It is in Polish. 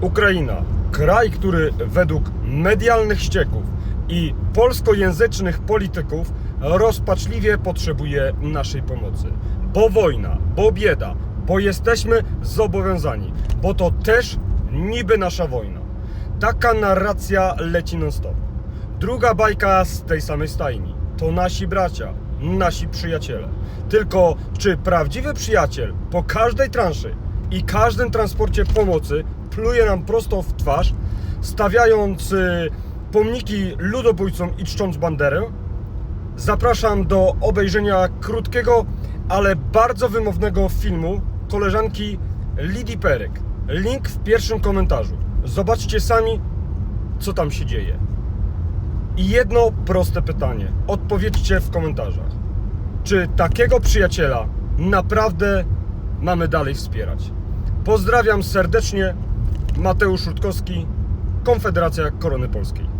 Ukraina, kraj, który według medialnych ścieków i polskojęzycznych polityków rozpaczliwie potrzebuje naszej pomocy. Bo wojna, bo bieda, bo jesteśmy zobowiązani, bo to też niby nasza wojna. Taka narracja leci non-stop. Druga bajka z tej samej stajni. To nasi bracia, nasi przyjaciele. Tylko czy prawdziwy przyjaciel po każdej transzy i każdym transporcie pomocy pluje nam prosto w twarz, stawiając y, pomniki ludobójcom i czcząc banderę? Zapraszam do obejrzenia krótkiego, ale bardzo wymownego filmu koleżanki Lidii Peryk. Link w pierwszym komentarzu. Zobaczcie sami, co tam się dzieje. I jedno proste pytanie. Odpowiedzcie w komentarzach. Czy takiego przyjaciela naprawdę mamy dalej wspierać? Pozdrawiam serdecznie. Mateusz Rutkowski, Konfederacja Korony Polskiej.